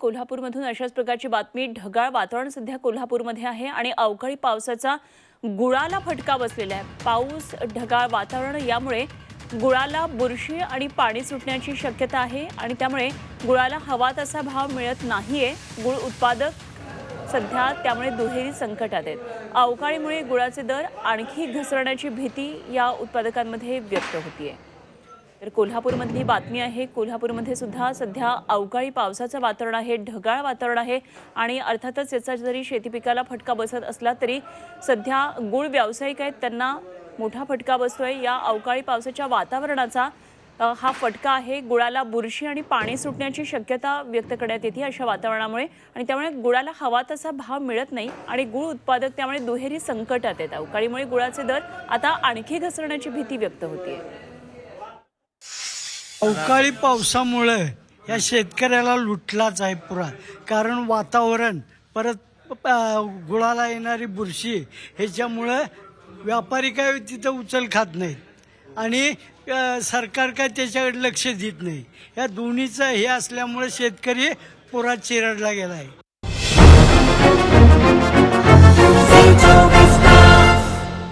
कोल्हापूरमधून अशाच प्रकारची बातमी. ढगाळ वातावरण सध्या कोल्हापूरमध्ये आहे आणि अवकाळी पावसाचा गुळाला फटका बसलेला आहे. पाऊस ढगाळ वातावरण यामुळे गुळाला बुरशी आणि पाणी सुटण्याची शक्यता आहे आणि त्यामुळे गुळाला हवा तसा भाव मिळत नाहीये. गुळ उत्पादक सध्या त्यामुळे दुहेरी संकटात आहेत. अवकाळीमुळे गुळाचे दर आणखी घसरण्याची भीती या उत्पादकांमध्ये व्यक्त होतीये. तर कोल्हापूरमधली बातमी आहे कोल्हापूरमध्ये सुद्धा सध्या अवकाळी पावसाचं वातावरण आहे ढगाळ वातावरण आहे आणि अर्थातच याचा जरी शेती पिकाला फटका बसत असला तरी सध्या गुळ व्यावसायिक आहेत त्यांना मोठा फटका बसतोय. या अवकाळी पावसाच्या वातावरणाचा हा फटका आहे. गुळाला बुरशी आणि पाणी सुटण्याची शक्यता व्यक्त करण्यात येते अशा वातावरणामुळे आणि त्यामुळे गुळाला हवा तसा भाव मिळत नाही आणि गुळ उत्पादक त्यामुळे दुहेरी संकटात येत अवकाळीमुळे गुळाचे दर आता आणखी घसरण्याची भीती व्यक्त होतीये. अवकाळी पावसामुळे या शेतकऱ्याला लुटलाच आहे पुरा. कारण वातावरण परत गुळाला येणारी बुरशी ह्याच्यामुळं व्यापारी काय तिथं उचल खात नाहीत. आणि सरकार काय त्याच्याकडे लक्ष देत नाही. या दोन्हीचं हे असल्यामुळे शेतकरी पुरात चिरडला गेला आहे